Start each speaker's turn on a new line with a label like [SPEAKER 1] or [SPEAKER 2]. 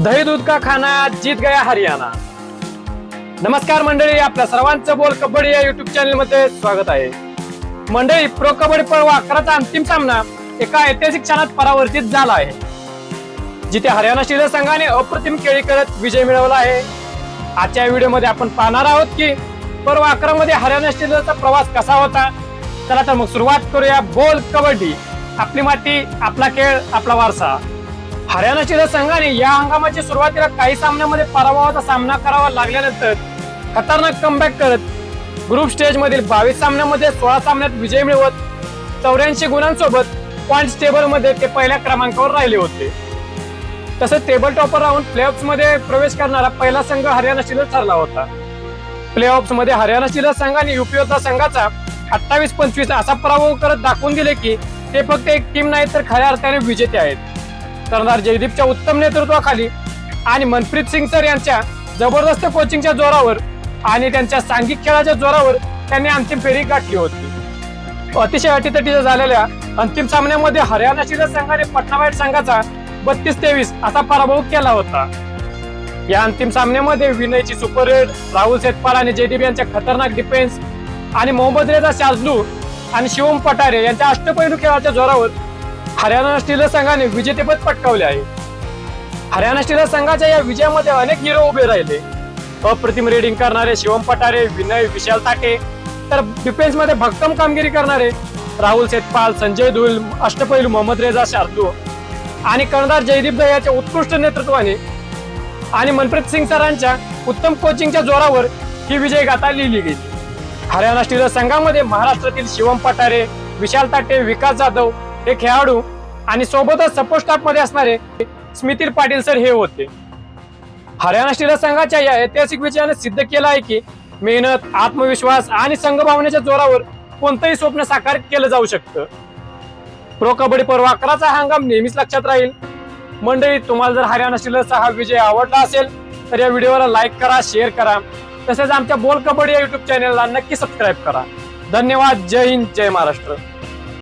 [SPEAKER 1] दही दूध का खाना जीत गया हरियाणा. नमस्कार मंडळी आपल्या सर्वांचं बोल कबड्डी या युट्यूब चॅनलमध्ये स्वागत आहे. मंडळी प्रो कबड्डी पर्व अकराचा अंतिम सामना एका ऐतिहासिक क्षणात परावर्तित झाला आहे. जिथे हरियाणा स्टीलर संघाने अप्रतिम खेळी करत विजय मिळवला आहे. आजच्या व्हिडिओमध्ये आपण पाहणार आहोत की पर्व अकरा मध्ये हरियाणा स्टीलरचा प्रवास कसा होता. चला तर मग सुरुवात करूया बोल कबड्डी. आपली माती आपला खेळ आपला वारसा. हरियाणा संघाने या हंगामाच्या सुरुवातीला काही सामन्यामध्ये पराभवाचा सामना करावा लागल्यानंतर खतरनाक कमबॅक करत ग्रुप स्टेज मधील बावीस सामन्यामध्ये सोळा सामन्यात विजय मिळवत चौऱ्याऐंशी गुणांसोबत पॉइंट टेबलमध्ये ते पहिल्या क्रमांकावर राहिले होते. तसंच टेबल टॉपर राहून प्लेऑफ्समध्ये प्रवेश करणारा पहिला संघ हरियाणा ठरला होता. प्लेऑफ्समध्ये हरियाणा स्टीलर संघाने युपीओचा संघाचा अठ्ठावीस पंचवीस असा पराभव करत दाखवून दिले की ते फक्त एक टीम नाही तर खऱ्या अर्थाने विजेते आहेत. कर्णधार जयदीपच्या उत्तम नेतृत्वाखाली आणि मनप्रीत सिंग सर यांच्या जबरदस्त कोचिंगच्या जोरावर आणि त्यांच्या सांघिक खेळाच्या जोरावर त्यांनी अंतिम फेरी गाठली होती. अतिशय अटीतटीच्या झालेल्या अंतिम सामन्यामध्ये हरियाणा संघाने पटनावाईट संघाचा बत्तीस तेवीस असा पराभव केला होता. या अंतिम सामन्यामध्ये विनयची सुपर रेड राहुल सेतपाल आणि जयदीप यांच्या खतरनाक डिफेन्स आणि मोहम्मद रेजा शाजलू आणि शिवम पटारे यांच्या अष्टपैलू खेळाच्या जोरावर हरियाणा स्टीलर संघाने विजेतेपद पटकावले आहे. हरियाणा स्टीलर संघाच्या या विजयामध्ये अनेक हिरो उभे राहिले. अप्रतिम रेडिंग करणारे शिवम पटारे विनय विशाल ताटे तर डिफेन्समध्ये भक्कम कामगिरी करणारे राहुल सेतपाल संजय धुल अष्टपैलू मोहम्मद रेजा शार्दू आणि कर्णधार जयदीप दया याच्या उत्कृष्ट नेतृत्वाने आणि मनप्रीत सिंग सरांच्या उत्तम कोचिंगच्या जोरावर ही विजय गाथा लिहिली गेली. हरियाणा स्टीलर संघामध्ये महाराष्ट्रातील शिवम पटारे विशाल ताटे विकास जाधव हे खेळाडू आणि सोबतच सपोर्ट स्टाफमध्ये असणारे स्मितील पाटील सर हे होते. हरियाणा स्टीलर संघाच्या या ऐतिहासिक विजयाने सिद्ध केलं आहे की मेहनत आत्मविश्वास आणि संघभावनेच्या जोरावर कोणतंही स्वप्न साकार केलं जाऊ शकतं. प्रो कबड्डी पर्व अकराचा हंगाम नेहमीच लक्षात राहील. मंडळी तुम्हाला जर हरियाणा स्टीलरचा हा विजय आवडला असेल तर या व्हिडिओला लाईक करा शेअर करा. तसेच आमच्या बोल कबड्डी या युट्यूब चॅनलला नक्की सबस्क्राईब करा. धन्यवाद. जय हिंद. जय महाराष्ट्र.